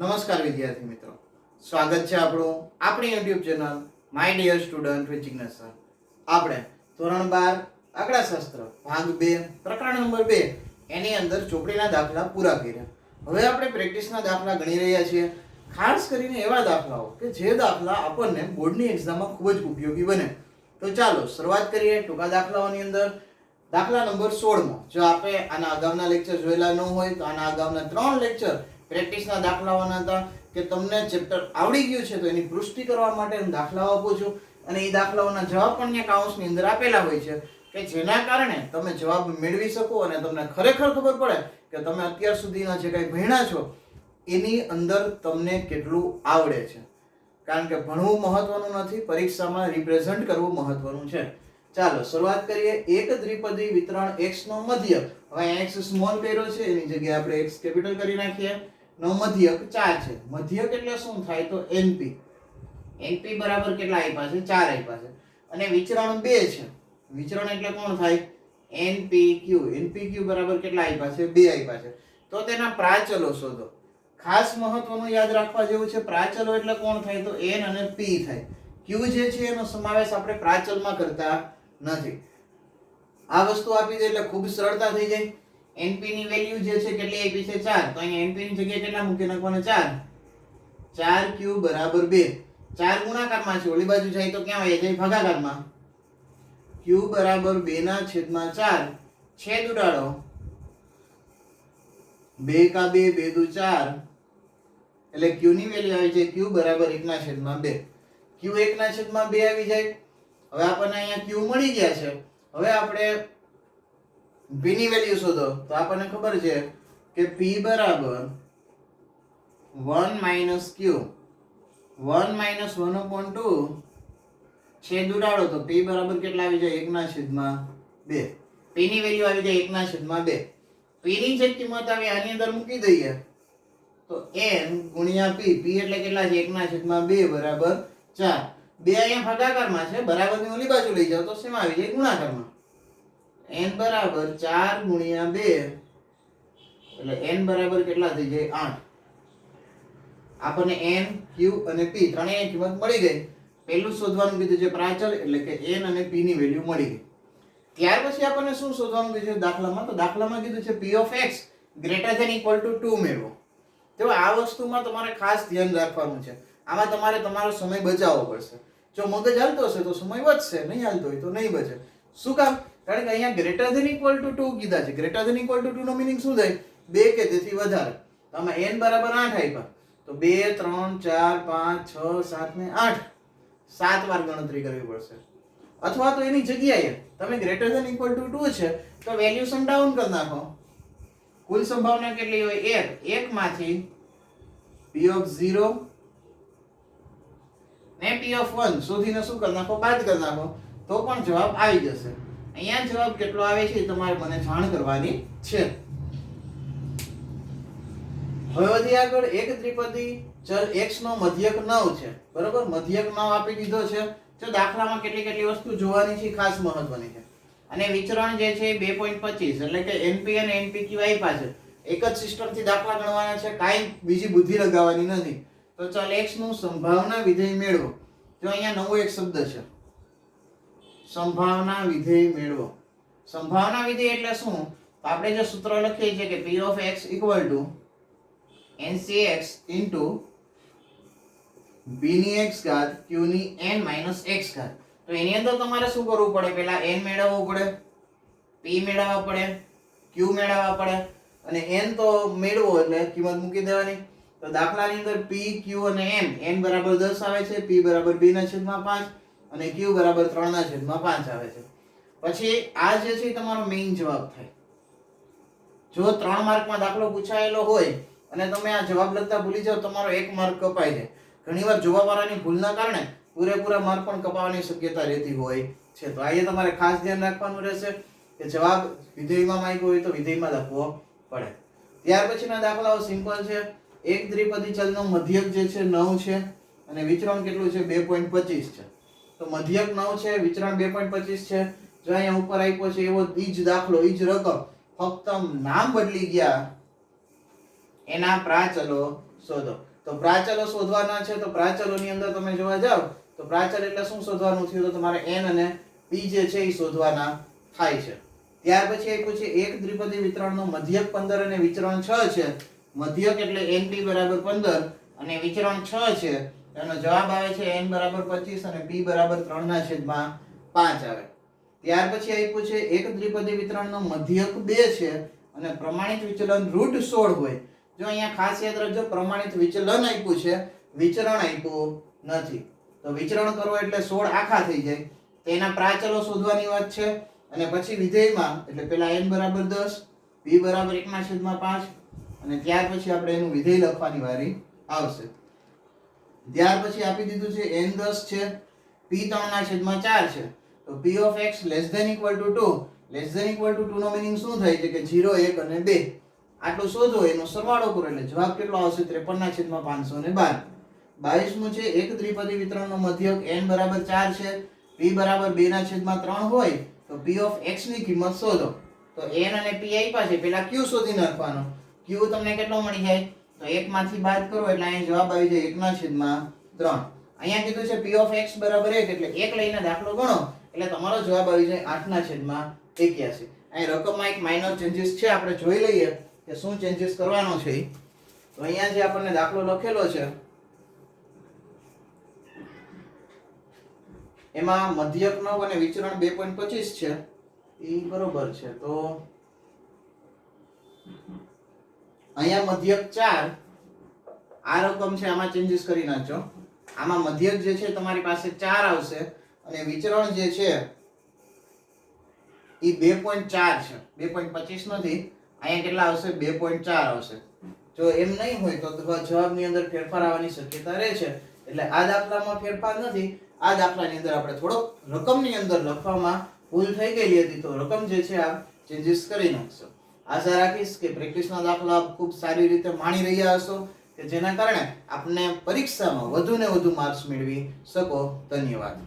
નમસ્કાર વિદ્યાર્થી મિત્રો. સ્વાગત છે આપણું આપણી YouTube channel my dear student with sir. આપણે ધોરણ બાર આંકડાશાસ્ત્ર ભાગ બે, પ્રકરણ નંબર બે એની અંદર ચોપડીના દાખલા પૂરા કર્યા. હવે આપણે પ્રેક્ટિસના દાખલા ગણી રહ્યા છીએ. ખાસ કરીને એવા દાખલાઓ કે જે દાખલા આપણને બોર્ડની એક્ઝામમાં ખૂબ જ ઉપયોગી બને. તો ચાલો શરૂઆત કરીએ ટૂંકા દાખલાઓની અંદર. દાખલા નંબર સોળમાં, જો આપણે આના અગાઉના લેક્ચર જોયેલા ન હોય તો આના અગાઉના ત્રણ લેક્ચર પ્રેક્ટિસના દાખલાઓના હતા કે તમને ચેપ્ટર આવડી ગયું છે તો એની પુષ્ટિ કરવા માટે હું દાખલાઓ આપું છું. અને એ દાખલાઓના જવાબ પણ ત્યાં કાઉન્સની અંદર આપેલા હોય છે કે જેના કારણે તમે જવાબ મેળવી શકો અને તમને ખરેખર ખબર પડે કે તમે અત્યાર સુધીના જે કંઈ ભણ્યા છો, એની અંદર તમને કેટલું આવડે છે. કારણ કે ભણવું મહત્વનું નથી, પરીક્ષામાં રિપ્રેઝન્ટ કરવું મહત્વનું છે. ચાલો, શરૂઆત કરીએ. એક દ્વિપદી વિતરણ એક્સનો નો મધ્યક. હવે એક્સ સ્મોલ કર્યો છે, એની જગ્યાએ આપણે એક્સ કેપિટલ કરી નાખીએ. નો મધ્યક ચાર છે. મધ્યક એટલે શું થાય તો એનપી એનપી બરાબર કેટલા આપ્યા છે? ચાર આપ્યા છે. અને વિચરણ બે છે. વિચરણ એટલે કોણ થાય? એનપી ક્યુ એનપી ક્યુ બરાબર કેટલા આપ્યા છે? બે આપ્યા છે. તો તેના પ્રાચલો શોધો. ખાસ મહત્વનું યાદ રાખવા જેવું છે, પ્રાચલો એટલે કોણ થાય તો એન અને પી થાય. ક્યુ જે છે, એનો સમાવેશ આપણે પ્રાચલમાં કરતા નથી. આ વસ્તુ આપી દે એટલે ખૂબ સરળતા થઈ જાય. Np ની વેલ્યુ જે છે કેટલી આપી છે? 4 તો અહીંયા np ની જગ્યાએ કેટલા મૂકી નાખવાના? 4 4q બરાબર 2 4 ગુણાકારમાં છે. ઓલી બાજુ જાય તો ક્યાં આવે જાય ભાગાકારમાં. q બરાબર 2 ના છેદમાં 4 છેદ ઉડાડો. 2 કા 2 2 દુ 4 એટલે q ની વેલ્યુ આવી છે q બરાબર 1 ના છેદમાં 2 q 1 ના છેદમાં 2 આવી જાય. હવે આપણને અહીંયા q મળી ગયા છે. હવે આપણે p ની વેલ્યુ શોધો તો આપણને ખબર છે કે p બરાબર 1 માઇનસ q. 1 માઇનસ 1 upon 2 છેદ ઉડાડો તો p બરાબર કેટલા આવી જાય? 1 ના છેદમાં 2 p ની વેલ્યુ આવી જાય 1 ના છેદમાં 2 p ની જે કિંમત આવે આની અંદર મૂકી દઈએ. તો n ગુણ્યા p p એટલે કેટલા છે? 1 ના છેદમાં 2 બરાબર 4 બે અહીંયા ભાગાકારમાં છે, બરાબરની ઓલી બાજુ લઈ જાઓ તો શેમાં આવી જાય ગુણાકારમાં. N બરાબર ચાર ગુણ્યા બે. એટલે એન બરાબર કેટલા થઈ જાય આઠ. આપણને એન, ક્યુ અને પી ત્રણેય કિંમત મળી ગઈ. પહેલું શોધવાનું કીધું છે પ્રાચલ, એટલે કે એન અને પી ની વેલ્યુ મળી ગઈ. ત્યાર પછી આપણને શું શોધવાનું કીધું છે દાખલામાં? તો દાખલામાં કીધું છે p of x greater than equal to two મેળવો. તો આ વસ્તુમાં તમારે ખાસ ધ્યાન રાખવાનું છે. આમાં તમારે તમારો સમય બચાવવો પડશે. જો મગજ હાલતો હશે તો સમય વધશે, નહીં હાલતો હોય તો નહીં બચે શું કામ? કારણ કે અહીંયા greater than equal to two કીધા છે. Greater than equal to two no meaning શું થાય? બે કે તેથી વધારે. આમાં એન બરાબર આઠ આપ્યા તો 2 3 4 5 6 7 ને આઠ. સાત વાર ગણતરી કરવી પડશે. અથવા તો એની જગ્યાએ તમે greater than equal to two છે, તો વેલ્યુશન ડાઉન કરી નાખો. કુલ સંભાવના કેટલી હોય? એક. એક માંથી p ઓફ ઝીરો ને પી ઓફ વન શોધીને શું કરી નાખો? બાદ કરી નાખો. તો પણ જવાબ આવી જશે. અહીંયા જવાબ કેટલો આવે છે તમારે મને જાણ કરવાની છે. હવે વધી આગળ એક ત્રિપદી ચલ x નો મધ્યક 9 છે. બરોબર? મધ્યક 9 આપી દીધો છે. તો દાખલામાં કેટલી કેટલી વસ્તુ જોવાની છે ખાસ મહત્વની છે. અને વિચરણ જે છે એ 2.25 એટલે કે np અને npq આપ્યા છે. એક જ સિસ્ટમથી દાખલા ગણવાના છે. કાંઈ બીજી બુદ્ધિ લગાવવાની નથી. તો ચાલ x નું સંભાવના વિધેય મેળવો. જો અહીંયા નવો એક શબ્દ છે. સંભાવના વિધેય મેળવો. સંભાવના વિધેય એટલે શું? આપણે જે સૂત્ર લખીએ છીએ કે p of x equal to ncx into b ની x ઘાત, q ની n minus x ઘાત. તો એની અંદર તમારે શું કરવું પડે? પહેલા n મેળવવું પડે, p મેળવવા પડે, q મેળવવા પડે. અને n તો મેળવો એટલે કિંમત મૂકી દેવાની. તો દાખલાની અંદર p, q અને n n બરાબર 10 આવે છે, p બરાબર 2 ના છેદમાં 5 અને ક્યુ બરાબર 3 ના છેદમાં પાંચ આવે છે. પછી આ જે છે તમારો મેઇન જવાબ થાય. જો ત્રણ માર્કમાં દાખલો પૂછાયેલો હોય અને તમે આ જવાબ લખતા ભૂલી જાઓ, તમારો એક માર્ક કપાય છે ઘણીવાર જોવાવાળાની ભૂલના કારણે પૂરેપૂરા માર્ક પણ કપાવવાની શક્યતા રહેતી હોય છે. તો અહીંયા તમારે ખાસ ધ્યાન રાખવાનું રહેશે કે જવાબ વિધેયમાં માંગ્યો હોય તો વિધેયમાં લખવો પડે. ત્યાર પછીના દાખલાઓ સિમ્પલ છે. એક દ્વિપદી ચલનો મધ્યક જે છે નવ છે અને વિચરણ કેટલું છે? 2.25 છે. તો મધ્યક નવ છે, વિચરણ 2.25 છે. જો અહીંયા ઉપર આપ્યો છે, એવો બીજ દાખલો ઈજ રકમ. ફક્ત નામ બદલી ગયા, એના પ્રાચલો શોધો. તો પ્રાચલો શોધવાના છે, તો પ્રાચલોની અંદર તમે જોવા જાઓ તો પ્રાચલ એટલે શું શોધવાનું થયું? તો તમારે એન અને પી જે છે એ શોધવાના થાય છે. ત્યાર પછી આપ્યું છે, એક દ્વિપદી વિતરણનો મધ્યક 15 અને વિચરણ છ છે. મધ્યક એટલે np બરાબર 15 અને વિચરણ છ છે. એનો જવાબ આવે છે n બરાબર 25 અને p બરાબર 3 ના છેદમાં 5 આવે. ત્યાર પછી આપ્યું છે એક દ્વિપદી વિતરણનો મધ્યક 2 છે અને પ્રમાણિત વિચલન રૂટ સોળ હોય. જો અહીંયા ખાસ યાદ રાખજો, પ્રમાણિત વિચલન આપ્યું છે, વિચરણ આપ્યું નથી. તો વિચરણ કરવો એટલે 16 આખા થઈ જાય. તેના પ્રાચલો શોધવાની વાત છે. અને પછી વિધેયમાં, એટલે પેલા n બરાબર 10 બી બરાબર 1 ના છેદમાં 5 અને ત્યાર પછી આપણે એનું વિધેય લખવાની વારી આવશે. ત્યાર પછી આપી દીધું છે n 10 છે p 3 ના છેદમાં 4 છે. તો p of x less than equal to 2 less than equal to 2 નો meaning શું થાય છે કે 0 1 અને 2 આટલું શોધો, એનો સરવાળો કરો, એટલે જવાબ કેટલો આવશે? 53 ના છેદમાં 512 22મું છે, એક ત્રિપદી વિતરણનો મધ્યક n બરાબર 4 છે p બરાબર 2 ના છેદમાં 3 હોય, તો p ઓફ x ની કિંમત શોધો. તો n અને p આપ્યા છે, પેલા q શોધી નાખવાનો? q તમને કેટલો મળી જાય? તો 1 માંથી બાદ કરો એટલે અહીં જવાબ આવી જાય એકના છેદમાં ત્રણ. અહીંયા કીધું છે પી ઓફ એક્સ બરાબર એક, એટલે એક લઈને દાખલો ગણો, એટલે તમારો જવાબ આવી જાય 8 ના છેદમાં 81 અહીં રકમમાં એક માઇનર ચેન્જીસ છે, આપણે જોઈ લઈએ કે શું ચેન્જીસ કરવાનો છે. તો અહીંયા જે આપણને દાખલો લખેલો છે, એમાં મધ્યક 9 અને વિચરણ 2.25 છે એ બરોબર છે. તો અહીંયા મધ્યક 4 આ રકમ છે, આમાં ચેન્જીસ કરી નાખજો. આમાં મધ્યક જે છે, તમારી પાસે 4 આવશે અને વિચરણ જે છે, એ 2.4 છે. 2.25 નથી, અહીંયા કેટલા આવશે? 2.4 આવશે. જો એમ નહીં હોય તો જવાબની અંદર ફેરફાર આવવાની શક્યતા રહે છે. એટલે આ દાખલામાં ફેરફાર નથી. આ દાખલાની અંદર આપણે થોડોક રકમની અંદર લખવામાં ભૂલ થઈ ગયેલી હતી, તો રકમ જે છે, આ ચેન્જીસ કરી નાખશો. આશા રાખીશ કે પ્રેક્ટિસના દાખલા આપ ખૂબ સારી રીતે માણી રહ્યા હશો કે જેના કારણે આપને પરીક્ષામાં વધુ ને વધુ માર્ક્સ મેળવી શકો. ધન્યવાદ.